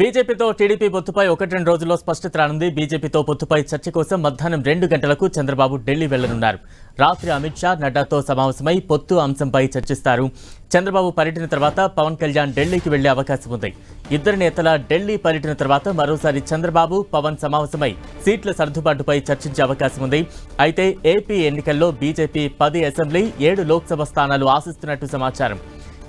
బీజేపీతో టీడీపీ పొత్తుపై ఒకటి రెండు రోజుల్లో స్పష్టత రానుంది. బీజేపీతో పొత్తుపై చర్చ కోసం మధ్యాహ్నం రెండు గంటలకు చంద్రబాబు ఢిల్లీ వెళ్ళనున్నారు. రాత్రి అమిత్ షా నడ్డాతో సమావేశమై పొత్తు అంశంపై చర్చిస్తారు. చంద్రబాబు పర్యటన తర్వాత పవన్ కళ్యాణ్ ఢిల్లీకి వెళ్ళే అవకాశం ఉంది. ఇద్దరు నేతల ఢిల్లీ పర్యటన తర్వాత మరోసారి చంద్రబాబు పవన్ సమావేశమై సీట్ల సర్దుబాటుపై చర్చించే అవకాశం ఉంది. అయితే ఏపీ ఎన్నికల్లో బీజేపీ పది అసెంబ్లీ ఏడు లోక్సభ స్థానాలు ఆశిస్తున్నట్టు సమాచారం.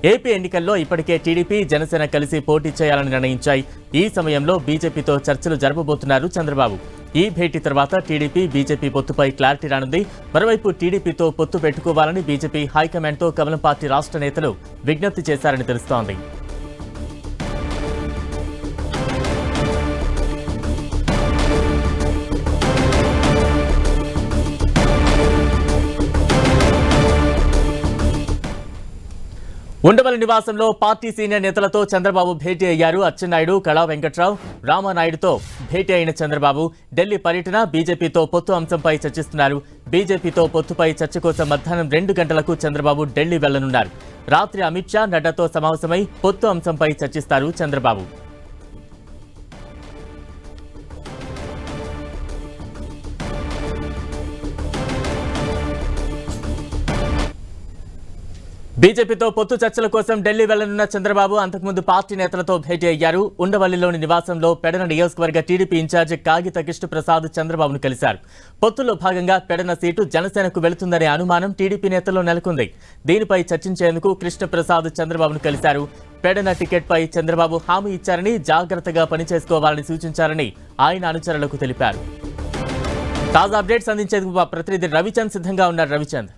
ఏపీ ఎన్నికల్లో ఇప్పటికే టీడీపీ జనసేన కలిసి పోటీ చేయాలని నిర్ణయించాయి. ఈ సమయంలో బీజేపీతో చర్చలు జరపబోతున్నారు చంద్రబాబు. ఈ భేటీ తర్వాత టీడీపీ బీజేపీ పొత్తుపై క్లారిటీ రానుంది. మరోవైపు టీడీపీతో పొత్తు పెట్టుకోవాలని బీజేపీ హైకమాండ్తో కమలం పార్టీ రాష్ట్ర నేతలు విజ్ఞప్తి చేశారని తెలుస్తోంది. ఉండవల్లి నివాసంలో పార్టీ సీనియర్ నేతలతో చంద్రబాబు భేటీ అయ్యారు అచ్చెన్నాయుడు కళా వెంకట్రావు రామానాయుడుతో భేటీ అయిన చంద్రబాబు. ఢిల్లీ పర్యటన బీజేపీతో పొత్తు అంశంపై చర్చిస్తున్నారు. బీజేపీతో పొత్తుపై చర్చ కోసం మధ్యాహ్నం రెండు గంటలకు చంద్రబాబు ఢిల్లీ వెళ్ళనున్నారు. రాత్రి అమిత్ షా నడ్డాతో సమావేశమై పొత్తు అంశంపై చర్చిస్తారు చంద్రబాబు. బీజేపీతో పొత్తు చర్చల కోసం ఢిల్లీ వెళ్ళనున్న చంద్రబాబు అంతకుముందు పార్టీ నేతలతో భేటీ అయ్యారు. ఉండవల్లిలోని నివాసంలో పెడన నియోజకవర్గ టీడీపీ ఇన్ఛార్జి కాగిత కృష్ణప్రసాద్ చంద్రబాబును కలిశారు. పొత్తులో భాగంగా పెడన సీటు జనసేనకు వెళుతుందనే అనుమానం టీడీపీ నేతల్లో నెలకొంది. దీనిపై చర్చించేందుకు కృష్ణ ప్రసాద్ చంద్రబాబును కలిశారు. పెడన టికెట్పై చంద్రబాబు హామీ ఇచ్చారని జాగ్రత్తగా పనిచేసుకోవాలని సూచించారని ఆయన అనుచరులకు తెలిపారు. తాజా అప్డేట్స్ అందించేందుకు మా ప్రతినిధి రవిచంద్ సిద్ధంగా ఉన్నారు. రవిచంద్.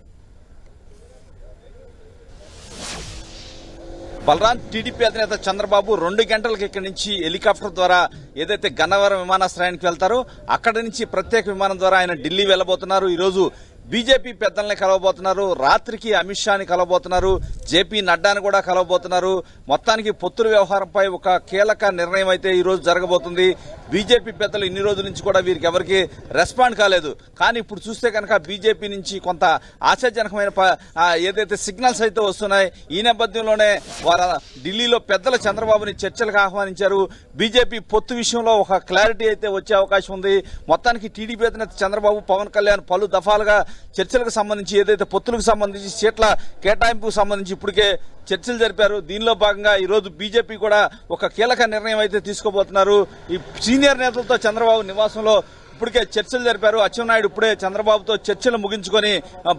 బలరాం టీడీపీ అధినేత చంద్రబాబు రెండు గంటలకు ఇక్కడి నుంచి హెలికాప్టర్ ద్వారా ఏదైతే గన్నవరం విమానాశ్రయానికి వెళ్తారో అక్కడి నుంచి ప్రత్యేక విమానం ద్వారా ఆయన ఢిల్లీ వెళ్ళబోతున్నారు ఈరోజు బీజేపీ పెద్దల్ని కలవబోతున్నారు. రాత్రికి అమిత్ షాని కలవబోతున్నారు. జేపీ నడ్డాను కూడా కలవబోతున్నారు. మొత్తానికి పొత్తుల వ్యవహారంపై ఒక కీలక నిర్ణయం అయితే ఈ రోజు జరగబోతుంది. బీజేపీ పెద్దలు ఇన్ని రోజుల నుంచి కూడా వీరికి ఎవరికి రెస్పాండ్ కాలేదు. కానీ ఇప్పుడు చూస్తే కనుక బీజేపీ నుంచి కొంత ఆశాజనకమైన ప- ఏదైతే సిగ్నల్స్ అయితే వస్తున్నాయి ఈ నేపథ్యంలోనే వారు ఢిల్లీలో పెద్దల చంద్రబాబుని చర్చలకు ఆహ్వానించారు. బీజేపీ పొత్తు విషయంలో ఒక క్లారిటీ అయితే వచ్చే అవకాశం ఉంది. మొత్తానికి టీడీపీ అధినేత చంద్రబాబు పవన్ కళ్యాణ్ పలు దఫాలుగా చర్చలకు సంబంధించి ఏదైతే పొత్తులకు సంబంధించి సీట్ల కేటాయింపుకు సంబంధించి ఇప్పటికే చర్చలు జరిపారు. దీనిలో భాగంగా ఈరోజు బీజేపీ కూడా ఒక కీలక నిర్ణయం అయితే తీసుకోబోతున్నారు. ఈ సీనియర్ నేతలతో చంద్రబాబు నివాసంలో ఇప్పటికే చర్చలు జరిపారు. అచ్చెన్నాయుడు ఇప్పుడే చంద్రబాబుతో చర్చలు ముగించుకొని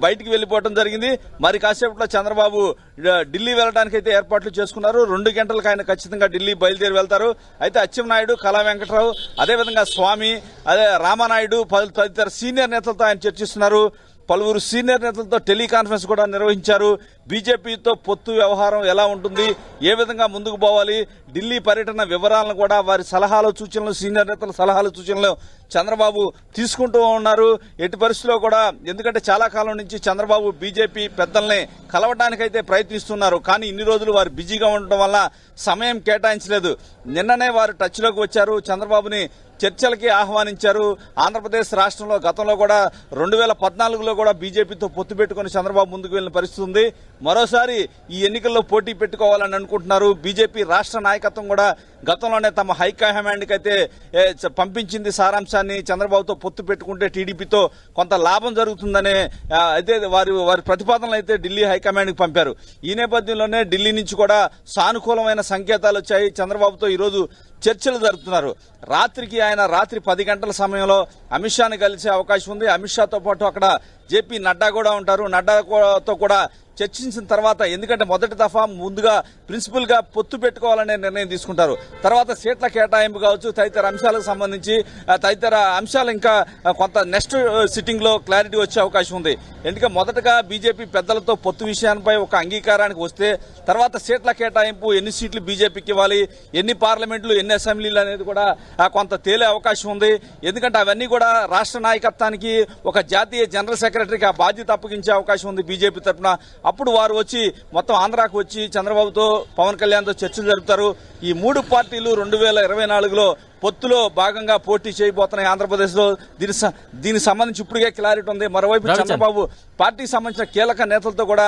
బయటికి వెళ్ళిపోవడం జరిగింది. మరి కాసేపట్లో చంద్రబాబు ఢిల్లీ వెళ్ళడానికి అయితే ఏర్పాట్లు చేసుకున్నారు. రెండు గంటలకు ఆయన ఖచ్చితంగా ఢిల్లీ బయలుదేరి వెళ్తారు. అయితే అచ్చెన్నాయుడు కళా వెంకటరావు అదేవిధంగా స్వామి అదే రామానాయుడు పలు తదితర సీనియర్ నేతలతో ఆయన చర్చిస్తున్నారు. పలువురు సీనియర్ నేతలతో టెలికాన్ఫరెన్స్ కూడా నిర్వహించారు. బీజేపీతో పొత్తు వ్యవహారం ఎలా ఉంటుంది? ఏ విధంగా ముందుకు పోవాలి? ఢిల్లీ పర్యటన వివరాలను కూడా వారి సలహాలు సూచనలు సీనియర్ నేతల సలహాలు సూచనలు చంద్రబాబు తీసుకుంటూ ఉన్నారు. ఎట్టి పరిస్థితిలో కూడా ఎందుకంటే చాలా కాలం నుంచి చంద్రబాబు బీజేపీ పెద్దల్ని కలవడానికైతే ప్రయత్నిస్తున్నారు. కానీ ఇన్ని రోజులు వారు బిజీగా ఉండటం వల్ల సమయం కేటాయించలేదు. నిన్ననే వారు టచ్లోకి వచ్చారు. చంద్రబాబుని చర్చలకి ఆహ్వానించారు. ఆంధ్రప్రదేశ్ రాష్ట్రంలో గతంలో కూడా రెండు వేల పద్నాలుగులో కూడా బీజేపీతో పొత్తు పెట్టుకుని చంద్రబాబు ముందుకు వెళ్ళిన పరిస్థితి ఉంది. మరోసారి ఈ ఎన్నికల్లో పోటీ పెట్టుకోవాలని అనుకుంటున్నారు. బీజేపీ రాష్ట్ర నాయకత్వం కూడా గతంలోనే తమ హైకమాండ్కి అయితే పంపించింది సారాంశాన్ని చంద్రబాబుతో పొత్తు పెట్టుకుంటే టీడీపీతో కొంత లాభం జరుగుతుందనే అయితే వారి వారి ప్రతిపాదనలు అయితే ఢిల్లీ హైకమాండ్కి పంపారు. ఈ నేపథ్యంలోనే ఢిల్లీ నుంచి కూడా సానుకూలమైన సంకేతాలు వచ్చాయి. చంద్రబాబుతో ఈరోజు చర్చలు జరుపుతున్నారు. రాత్రికి ఆయన రాత్రి పది గంటల సమయంలో అమిత్ షాను కలిసే అవకాశం ఉంది. అమిత్ షాతో పాటు అక్కడ జేపీ నడ్డా కూడా ఉంటారు. నడ్డాతో కూడా చర్చించిన తర్వాత ఎందుకంటే మొదటి దఫా ముందుగా ప్రిన్సిపల్గా పొత్తు పెట్టుకోవాలనే నిర్ణయం తీసుకుంటారు. తర్వాత సీట్ల కేటాయింపు కావచ్చు తదితర అంశాలకు సంబంధించి తదితర అంశాలు ఇంకా కొంత నెక్స్ట్ సిట్టింగ్లో క్లారిటీ వచ్చే అవకాశం ఉంది. ఎందుకంటే మొదటగా బీజేపీ పెద్దలతో పొత్తు విషయానికి ఒక అంగీకారానికి వస్తే తర్వాత సీట్ల కేటాయింపు ఎన్ని సీట్లు బీజేపీకి ఇవ్వాలి ఎన్ని పార్లమెంట్లు ఎన్ని అసెంబ్లీలు అనేది కూడా కొంత తేలే అవకాశం ఉంది. ఎందుకంటే అవన్నీ కూడా రాష్ట్ర నాయకత్వానికి ఒక జాతీయ జనరల్ సెక్రటరీకి ఆ బాధ్యత అప్పగించే అవకాశం ఉంది బీజేపీ తరఫున. అప్పుడు వారు వచ్చి మొత్తం ఆంధ్రాకు వచ్చి చంద్రబాబుతో పవన్ కళ్యాణ్తో చర్చలు జరుపుతారు. ఈ మూడు పార్టీలు రెండు వేల ఇరవై నాలుగులో పొత్తులో భాగంగా పోటీ చేయబోతున్నాయి ఆంధ్రప్రదేశ్లో దీని దీనికి సంబంధించి ఇప్పటికే క్లారిటీ ఉంది. మరోవైపు. చంద్రబాబు పార్టీకి సంబంధించిన కీలక నేతలతో కూడా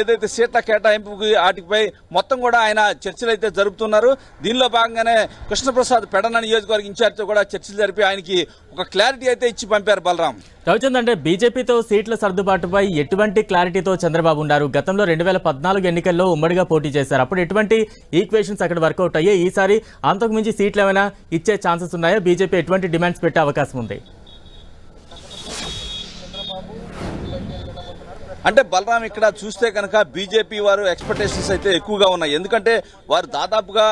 ఏదైతే సీట్ల కేటాయింపుకి వాటిపై మొత్తం కూడా ఆయన చర్చలు అయితే జరుపుతున్నారు. దీనిలో భాగంగానే కృష్ణప్రసాద్ పెడన నియోజకవర్గ ఇన్ఛార్జితో కూడా చర్చలు జరిపి ఆయనకి ఒక క్లారిటీ అయితే ఇచ్చి పంపారు బలరాం. రవిచంద్ అంటే బీజేపీతో సీట్ల సర్దుబాటుపై ఎటువంటి క్లారిటీతో చంద్రబాబు ఉన్నారు? గతంలో రెండు వేల పద్నాలుగు ఎన్నికల్లో ఉమ్మడిగా పోటీ చేశారు. అప్పుడు ఎటువంటి ఈక్వేషన్స్ అక్కడ వర్కౌట్ అయ్యాయి? ఈసారి అంతకుమించి సీట్లు ఏమైనా ఇచ్చే ఛాన్సెస్ ఉన్నాయా? బీజేపీ ఎటువంటి డిమాండ్స్ పెట్టే అవకాశం ఉంది? అంటే బలరాం ఇక్కడ చూస్తే కనుక బీజేపీ వారు ఎక్స్పెక్టేషన్స్ అయితే ఎక్కువగా ఉన్నాయి. ఎందుకంటే వారు దాదాపుగా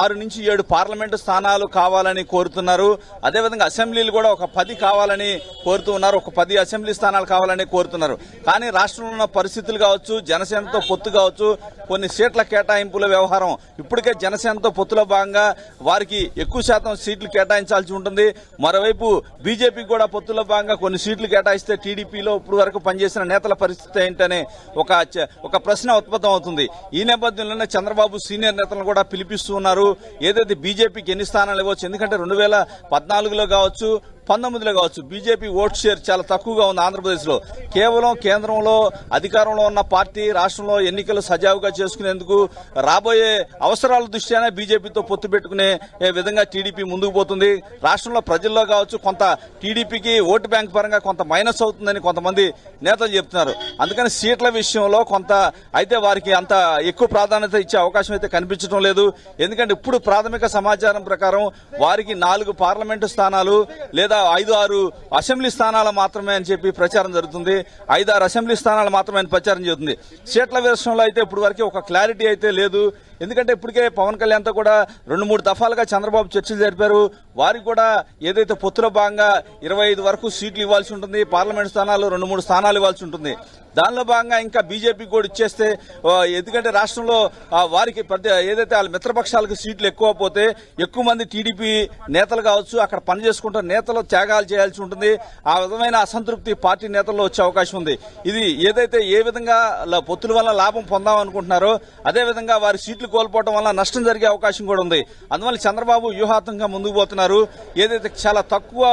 ఆరు నుంచి ఏడు పార్లమెంటు స్థానాలు కావాలని కోరుతున్నారు. అదేవిధంగా అసెంబ్లీలు కూడా ఒక పది కావాలని కోరుతూ ఉన్నారు. ఒక పది అసెంబ్లీ స్థానాలు కావాలని కోరుతున్నారు. కానీ రాష్ట్రంలో ఉన్న పరిస్థితులు కావచ్చు జనసేనతో పొత్తు కావచ్చు కొన్ని సీట్ల కేటాయింపుల వ్యవహారం ఇప్పటికే జనసేనతో పొత్తులో భాగంగా వారికి ఎక్కువ శాతం సీట్లు కేటాయించాల్సి ఉంటుంది. మరోవైపు బీజేపీ కూడా పొత్తులో భాగంగా కొన్ని సీట్లు కేటాయిస్తే టీడీపీలో ఇప్పుడు వరకు చేసిన నేతల పరిస్థితి ఏంటనే ఒక ఒక ప్రశ్న ఉత్పత్తం అవుతుంది. ఈ నేపథ్యంలోనే చంద్రబాబు సీనియర్ నేతలను కూడా పిలిపిస్తూ ఉన్నారు. ఏదైతే బీజేపీకి ఎన్ని స్థానాలు ఇవ్వచ్చు ఎందుకంటే రెండు వేల పద్నాలుగులో కావచ్చు పంతొమ్మిదిలో కావచ్చు. బీజేపీ ఓట్ షేర్ చాలా తక్కువగా ఉంది ఆంధ్రప్రదేశ్లో. కేవలం కేంద్రంలో అధికారంలో ఉన్న పార్టీ రాష్ట్రంలో ఎన్నికలు సజావుగా చేసుకునేందుకు రాబోయే అవసరాల దృష్ట్యానే బీజేపీతో పొత్తు పెట్టుకునే విధంగా టీడీపీ ముందుకు పోతుంది. రాష్ట్రంలో ప్రజల్లో కావచ్చు కొంత టీడీపీకి ఓటు బ్యాంక్ పరంగా కొంత మైనస్ అవుతుందని కొంతమంది నేతలు చెప్తున్నారు. అందుకని సీట్ల విషయంలో కొంత అయితే వారికి అంత ఎక్కువ ప్రాధాన్యత ఇచ్చే అవకాశం అయితే కనిపించడం లేదు. ఎందుకంటే ఇప్పుడు ప్రాథమిక సమాచారం ప్రకారం వారికి నాలుగు పార్లమెంటు స్థానాలు లేదా ఐదు ఆరు అసెంబ్లీ స్థానాలు మాత్రమే అని చెప్పి ప్రచారం జరుగుతుంది. ఐదు ఆరు అసెంబ్లీ స్థానాలు మాత్రమే అని ప్రచారం జరుగుతుంది. సీట్ల విషయంలో అయితే ఇప్పుడు వరకు ఒక క్లారిటీ అయితే లేదు. ఎందుకంటే ఇప్పటికే పవన్ కళ్యాణ్తో కూడా రెండు మూడు దఫాలుగా చంద్రబాబు చర్చలు జరిపారు. వారికి కూడా ఏదైతే పొత్తులో భాగంగా ఇరవై ఐదు వరకు సీట్లు ఇవ్వాల్సి ఉంటుంది. పార్లమెంట్ స్థానాలు రెండు మూడు స్థానాలు ఇవ్వాల్సి ఉంటుంది. దానిలో భాగంగా ఇంకా బీజేపీ కూడా ఇచ్చేస్తే ఎందుకంటే రాష్ట్రంలో వారికి ఏదైతే వాళ్ళ మిత్రపక్షాలకు సీట్లు ఎక్కువ పోతే ఎక్కువ మంది టీడీపీ నేతలు కావచ్చు అక్కడ పని చేసుకుంటున్న నేతలు త్యాగాలు చేయాల్సి ఉంటుంది. ఆ విధమైన అసంతృప్తి పార్టీ నేతల్లో వచ్చే అవకాశం ఉంది. ఇది ఏదైతే ఏ విధంగా పొత్తుల వల్ల లాభం పొందాం అనుకుంటున్నారో అదే విధంగా వారి సీట్లు కోల్పోవడం వల్ల నష్టం జరిగే అవకాశం కూడా ఉంది. అందువల్ల చంద్రబాబు వ్యూహాత్మకంగా ముందుకు పోతున్నారు. ఏదైతే చాలా తక్కువ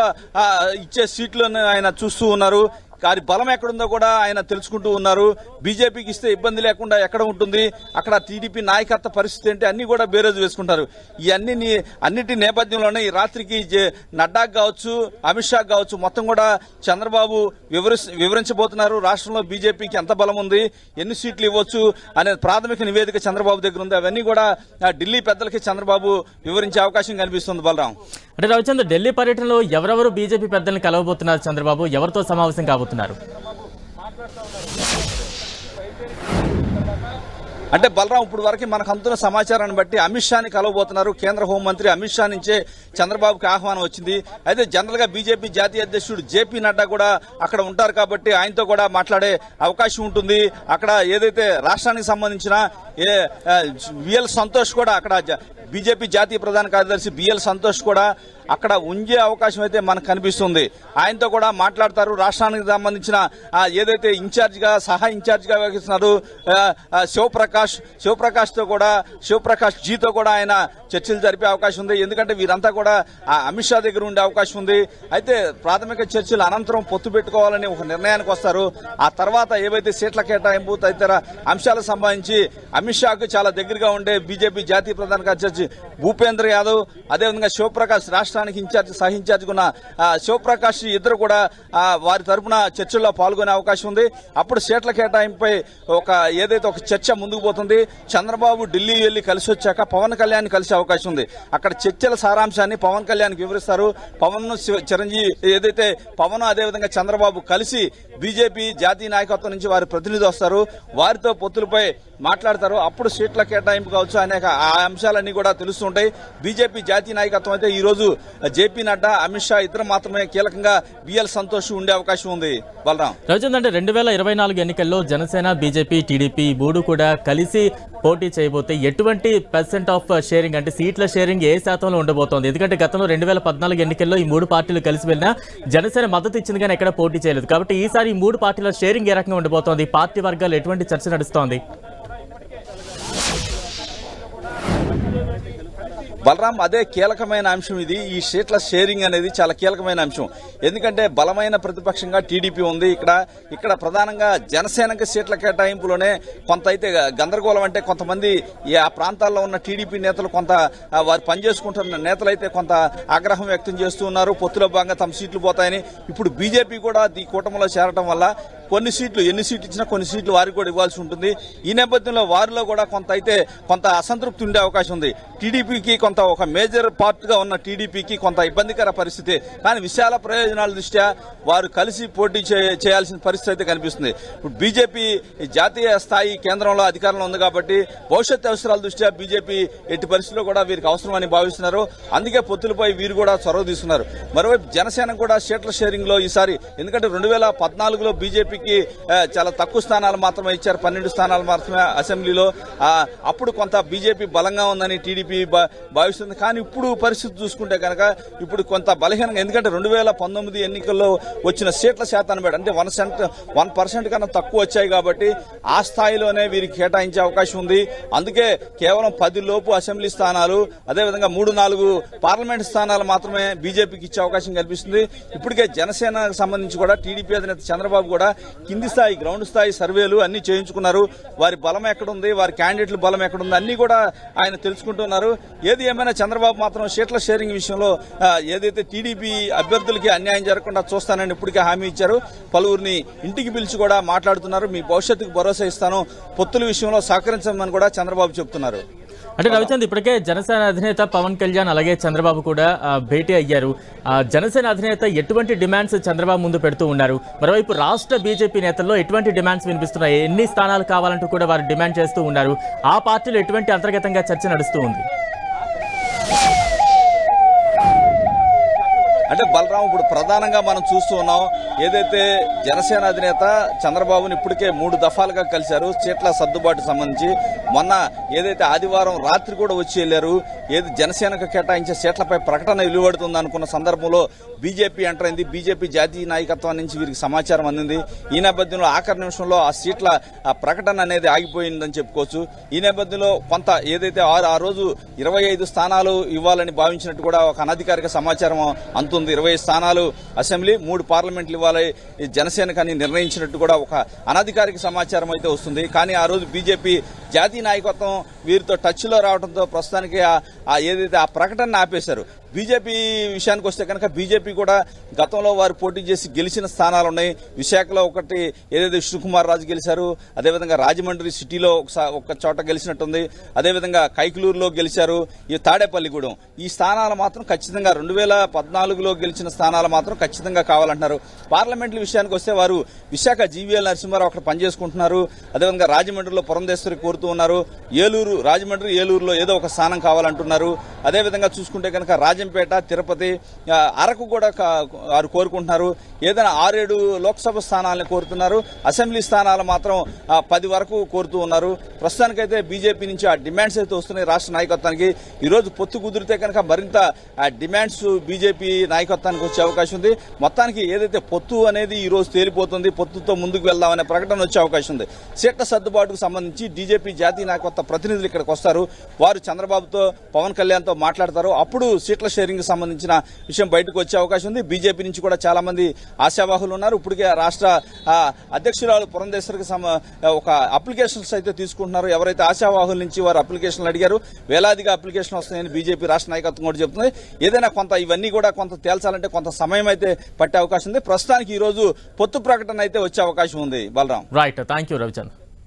ఇచ్చే సీట్లను ఆయన చూస్తూ ఉన్నారు కానీ బలం ఎక్కడుందో కూడా ఆయన తెలుసుకుంటూ ఉన్నారు. బీజేపీకి ఇస్తే ఇబ్బంది లేకుండా ఎక్కడ ఉంటుంది? అక్కడ టీడీపీ నాయకత్వ పరిస్థితి ఏంటి? అన్ని కూడా బేరోజు వేసుకుంటారు. ఈ అన్ని అన్నిటి నేపథ్యంలోనే ఈ రాత్రికి జే- నడ్డాకు కావచ్చు అమిత్ షా కావచ్చు మొత్తం కూడా చంద్రబాబు వివరి వివరించబోతున్నారు. రాష్ట్రంలో బీజేపీకి ఎంత బలం ఉంది? ఎన్ని సీట్లు ఇవ్వచ్చు? అనే ప్రాథమిక నివేదిక చంద్రబాబు దగ్గర ఉంది. అవన్నీ కూడా ఢిల్లీ పెద్దలకి చంద్రబాబు వివరించే అవకాశం కనిపిస్తుంది బలరాం. అంటే రవిచంద్ర ఢిల్లీ పర్యటనలో ఎవరెవరు బీజేపీ పెద్దల్ని కలవబోతున్నారు చంద్రబాబు? ఎవరితో సమావేశం కాబోతున్నారు? నష్టపోతున్నారు అంటే బలరాం ఇప్పుడు వరకు మనకు అందుతున్న సమాచారాన్ని బట్టి అమిత్ షాని కలవబోతున్నారు. కేంద్ర హోంమంత్రి అమిత్ షా నుంచే చంద్రబాబుకి ఆహ్వానం వచ్చింది. అయితే జనరల్గా బీజేపీ జాతీయ అధ్యక్షుడు జేపీ నడ్డా కూడా అక్కడ ఉంటారు కాబట్టి ఆయనతో కూడా మాట్లాడే అవకాశం ఉంటుంది. అక్కడ ఏదైతే రాష్ట్రానికి సంబంధించిన ఏ విఎల్ సంతోష్ కూడా అక్కడ బీజేపీ జాతీయ ప్రధాన కార్యదర్శి బిఎల్ సంతోష్ కూడా అక్కడ ఉండే అవకాశం అయితే మనకు కనిపిస్తుంది. ఆయనతో కూడా మాట్లాడతారు. రాష్ట్రానికి సంబంధించిన ఏదైతే ఇన్ఛార్జ్గా సహా ఇన్ఛార్జ్గా వ్యవహరిస్తున్నారు శివప్రకాష్ శివప్రకాష్తో కూడా శివప్రకాష్ జీతో కూడా ఆయన చర్చలు జరిపే అవకాశం ఉంది. ఎందుకంటే వీరంతా కూడా అమిత్ షా దగ్గర ఉండే అవకాశం ఉంది. అయితే ప్రాథమిక చర్చలు అనంతరం పొత్తు పెట్టుకోవాలని ఒక నిర్ణయానికి వస్తారు. ఆ తర్వాత ఏవైతే సీట్ల కేటాయింపు తదితర అంశాలకు సంబంధించి అమిత్ షాకు చాలా దగ్గరగా ఉండే బీజేపీ జాతీయ ప్రధాన కార్యదర్శి భూపేంద్ర యాదవ్ అదేవిధంగా శివప్రకాష్ రాష్ట్రానికి ఇన్ఛార్జ్ సహ ఇన్ఛార్జ్ ఉన్న ఆ, శివప్రకాష్ ఇద్దరు కూడా వారి తరపున చర్చల్లో పాల్గొనే అవకాశం ఉంది. అప్పుడు సీట్ల కేటాయింపుపై ఒక ఏదైతే ఒక చర్చ ముందుకు పోతుంది చంద్రబాబు ఢిల్లీ వెళ్ళి కలిసి వచ్చాక పవన్ కళ్యాణ్ కలిసే అవకాశం ఉంది. అక్కడ చర్చల సారాంశాన్ని పవన్ కళ్యాణ్ వివరిస్తారు. పవన్ చిరంజీవి ఏదైతే పవన్ అదేవిధంగా చంద్రబాబు కలిసి బీజేపీ జాతీయ నాయకత్వం నుంచి వారి ప్రతినిధి వస్తారు. వారితో పొత్తులపై మాట్లాడతారు. అప్పుడు సీట్ల కేటాయింపు కావచ్చు అనేక ఆ అంశాలన్నీ కూడా తెలుస్తుంటాయి బీజేపీ జాతీయ నాయకత్వం అయితే ఈ రోజు జేపీ నడ్డా అమిత్ షా ఇద్దరు మాత్రమే కీలకంగా బిఎల్ సంతోష్ ఉండే అవకాశం ఉంది. బలరాం. రవిచంద్ర అంటే రెండు వేల ఇరవై నాలుగు ఎన్నికల్లో జనసేన బీజేపీ టీడీపీ మూడు కూడా కలిసి పోటీ చేయబోతే ఎటువంటి పర్సెంట్ ఆఫ్ షేరింగ్ అంటే సీట్ల షేరింగ్ ఏ శాతంలో ఉండబోతోంది? ఎందుకంటే గతంలో రెండు వేల పద్నాలుగు ఎన్నికల్లో ఈ మూడు పార్టీలు కలిసి వెళ్ళినా జనసేన మద్దతు ఇచ్చింది కానీ ఎక్కడ పోటీ చేయలేదు. కాబట్టి ఈసారి ఈ మూడు పార్టీల షేరింగ్ ఏ రకంగా ఉండబోతోంది? పార్టీ వర్గాలు ఎటువంటి చర్చ నడుస్తోంది? బలరాం అదే కీలకమైన అంశం ఇది. ఈ సీట్ల షేరింగ్ అనేది చాలా కీలకమైన అంశం. ఎందుకంటే బలమైన ప్రతిపక్షంగా టీడీపీ ఉంది ఇక్కడ. ఇక్కడ ప్రధానంగా జనసేనకి సీట్ల కేటాయింపులోనే కొంత అయితే గందరగోళం అంటే కొంతమంది ఆ ప్రాంతాల్లో ఉన్న టీడీపీ నేతలు కొంత వారు పనిచేసుకుంటున్న నేతలు అయితే కొంత ఆగ్రహం వ్యక్తం చేస్తూ ఉన్నారు. పొత్తులో భాగంగా తమ సీట్లు పోతాయని. ఇప్పుడు బీజేపీ కూడా ఈ కూటమిలో చేరడం వల్ల కొన్ని సీట్లు ఎన్ని సీట్లు ఇచ్చినా కొన్ని సీట్లు వారికి కూడా ఇవ్వాల్సి ఉంటుంది. ఈ నేపథ్యంలో వారిలో కూడా కొంత అయితే కొంత అసంతృప్తి ఉండే అవకాశం ఉంది. టీడీపీకి కొంత ఒక మేజర్ పార్ట్గా ఉన్న టీడీపీకి కొంత ఇబ్బందికర పరిస్థితి. కానీ విశాల ప్రయోజనాల దృష్ట్యా వారు కలిసి పోటీ చేయాల్సిన పరిస్థితి అయితే కనిపిస్తుంది. ఇప్పుడు బీజేపీ జాతీయ స్థాయి కేంద్రంలో అధికారంలో ఉంది కాబట్టి భవిష్యత్ అవసరాల దృష్ట్యా బీజేపీ ఎట్టి పరిస్థితుల్లో కూడా వీరికి అవసరమని భావిస్తున్నారు. అందుకే పొత్తులపై వీరు కూడా చొరవ తీసుకున్నారు. మరోవైపు జనసేన కూడా సీట్ల షేరింగ్లో ఈసారి ఎందుకంటే రెండు వేల పద్నాలుగులో పార్టీకి చాలా తక్కువ స్థానాలు మాత్రమే ఇచ్చారు. పన్నెండు స్థానాలు మాత్రమే అసెంబ్లీలో. అప్పుడు కొంత బీజేపీ బలంగా ఉందని టీడీపీ భా- భావిస్తుంది. కానీ ఇప్పుడు పరిస్థితి చూసుకుంటే కనుక ఇప్పుడు కొంత బలహీనంగా ఎందుకంటే రెండు వేల పంతొమ్మిది ఎన్నికల్లో వచ్చిన సీట్ల శాతాన్ని బట్టి అంటే వన్ సెంట్ వన్ పర్సెంట్ కన్నా తక్కువ వచ్చాయి కాబట్టి ఆ స్థాయిలోనే వీరికి కేటాయించే అవకాశం ఉంది. అందుకే కేవలం పది లోపు అసెంబ్లీ స్థానాలు అదేవిధంగా మూడు నాలుగు పార్లమెంట్ స్థానాలు మాత్రమే బీజేపీకి ఇచ్చే అవకాశం కల్పిస్తుంది. ఇప్పటికే జనసేనకు సంబంధించి కూడా టీడీపీ అధినేత చంద్రబాబు కూడా కింది స్థాయి గ్రౌండ్ స్థాయి సర్వేలు అన్ని చేయించుకున్నారు. వారి బలం ఎక్కడుంది వారి క్యాండిడేట్ల బలం ఎక్కడుంది అన్ని కూడా ఆయన తెలుసుకుంటున్నారు. ఏది ఏమైనా చంద్రబాబు మాత్రం సీట్ల షేరింగ్ విషయంలో ఏదైతే టీడీపీ అభ్యర్థులకి అన్యాయం జరగకుండా చూస్తానని ఇప్పటికే హామీ ఇచ్చారు. పలువురిని ఇంటికి పిలిచి కూడా మాట్లాడుతున్నారు. మీ భవిష్యత్తుకు భరోసా ఇస్తాను. పొత్తుల విషయంలో సహకరించమని కూడా చంద్రబాబు చెప్తున్నారు. అంటే రవిచంద్ ఇప్పటికే జనసేన అధినేత పవన్ కళ్యాణ్ అలాగే చంద్రబాబు కూడా భేటీ అయ్యారు. జనసేన అధినేత ఎటువంటి డిమాండ్స్ చంద్రబాబు ముందు పెడుతూ ఉన్నారు? మరోవైపు రాష్ట్ర బీజేపీ నేతల్లో ఎటువంటి డిమాండ్స్ వినిపిస్తున్నాయి? ఎన్ని స్థానాలు కావాలంటూ కూడా వారు డిమాండ్ చేస్తూ ఉన్నారు. ఆ పార్టీలో ఎటువంటి అంతర్గతంగా చర్చ నడుస్తూ ఉంది? అంటే బలరాం ఇప్పుడు ప్రధానంగా మనం చూస్తూ ఉన్నాం ఏదైతే జనసేన అధినేత చంద్రబాబును ఇప్పటికే మూడు దఫాలుగా కలిశారు సీట్ల సర్దుబాటు సంబంధించి మొన్న ఏదైతే ఆదివారం రాత్రి కూడా వచ్చి వెళ్ళారు ఏది జనసేనకు కేటాయించే సీట్లపై ప్రకటన వెలువడుతుంది అనుకున్న సందర్భంలో బీజేపీ ఎంటర్ అయింది బీజేపీ జాతీయ నాయకత్వం నుంచి వీరికి సమాచారం అందింది. ఈ నేపథ్యంలో ఆఖరి నిమిషంలో ఆ సీట్ల ఆ ప్రకటన అనేది ఆగిపోయిందని చెప్పుకోవచ్చు. ఈ నేపథ్యంలో కొంత ఏదైతే ఆ- ఆ రోజు ఇరవై ఐదు స్థానాలు ఇవ్వాలని భావించినట్టు కూడా ఒక అనధికారిక సమాచారం అందుతుంది ఇరవై స్థానాలు అసెంబ్లీ మూడు పార్లమెంట్లు ఇవ్వాలి ఈ జనసేన కానీ నిర్ణయించినట్టు కూడా ఒక అనధికారిక సమాచారం అయితే వస్తుంది. కానీ ఆ రోజు బీజేపీ జాతీయ నాయకత్వం వీరితో టచ్లో రావడంతో ప్రస్తుతానికి ఆ ఏదైతే ఆ ప్రకటన ఆపేశారు బీజేపీ విషయానికి వస్తే కనుక బీజేపీ కూడా గతంలో వారు పోటీ చేసి గెలిచిన స్థానాలు ఉన్నాయి. విశాఖలో ఒకటి ఏదైతే విష్ణుకుమార్ రాజు గెలిచారు అదేవిధంగా రాజమండ్రి సిటీలో ఒక చోట గెలిచినట్టుంది. అదేవిధంగా కైకలూరులో గెలిచారు ఈ తాడేపల్లిగూడెం ఈ స్థానాలు మాత్రం ఖచ్చితంగా రెండు వేల పద్నాలుగులో గెలిచిన స్థానాలు మాత్రం ఖచ్చితంగా కావాలంటున్నారు. పార్లమెంట్ల విషయానికి వస్తే వారు విశాఖ జీవీఎల్ నరసింహారావు అక్కడ పనిచేసుకుంటున్నారు. అదేవిధంగా రాజమండ్రిలో పురంధేశ్వరి కోరుతూ ఉన్నారు. ఏలూరు రాజమండ్రి ఏలూరులో ఏదో ఒక స్థానం కావాలంటున్నారు. అదేవిధంగా చూసుకుంటే కనుక రాజంపేట తిరుపతి అరకు కూడా వారు కోరుకుంటున్నారు. ఏదైనా ఆరేడు లోక్సభ స్థానాలను కోరుతున్నారు. అసెంబ్లీ స్థానాలు మాత్రం పది వరకు కోరుతూ ఉన్నారు. ప్రస్తుతానికైతే బీజేపీ నుంచి ఆ డిమాండ్స్ అయితే వస్తున్నాయి రాష్ట్ర నాయకత్వానికి. ఈరోజు పొత్తు కుదిరితే కనుక మరింత ఆ డిమాండ్స్ బీజేపీ నాయకత్వానికి వచ్చే అవకాశం ఉంది. మొత్తానికి ఏదైతే పొత్తు అనేది ఈరోజు తేలిపోతుంది పొత్తుతో ముందుకు వెళ్దామనే ప్రకటన వచ్చే అవకాశం ఉంది. సీట్ల సర్దుబాటుకు సంబంధించి డీజేపీ జాతీయ నాయకత్వ ప్రతినిధులు ఇక్కడికి వస్తారు. వారు చంద్రబాబుతో పవన్ కళ్యాణ్తో మాట్లాడతారు. అప్పుడు సీట్ల షేరింగ్ సంబంధించిన విషయం బయటకు వచ్చే అవకాశం ఉంది. బీజేపీ నుంచి కూడా చాలా మంది ఆశావాహులు ఉన్నారు. ఇప్పటికే రాష్ట్ర ఆ, అధ్యక్షురాలు పురంధేశ్వరికి ఒక అప్లికేషన్స్ అయితే తీసుకుంటున్నారు. ఎవరైతే ఆశావాహుల నుంచి వారు అప్లికేషన్లు అడిగారు వేలాదిగా అప్లికేషన్ వస్తాయని బీజేపీ రాష్ట్ర నాయకత్వం కూడా చెబుతుంది. ఏదైనా కొంత ఇవన్నీ కూడా కొంత తేల్చాలంటే కొంత సమయం అయితే పట్టే అవకాశం ఉంది. ప్రస్తుతానికి ఈ రోజు పొత్తు ప్రకటన అయితే వచ్చే అవకాశం ఉంది. Balaram. Right thank you Ravichandra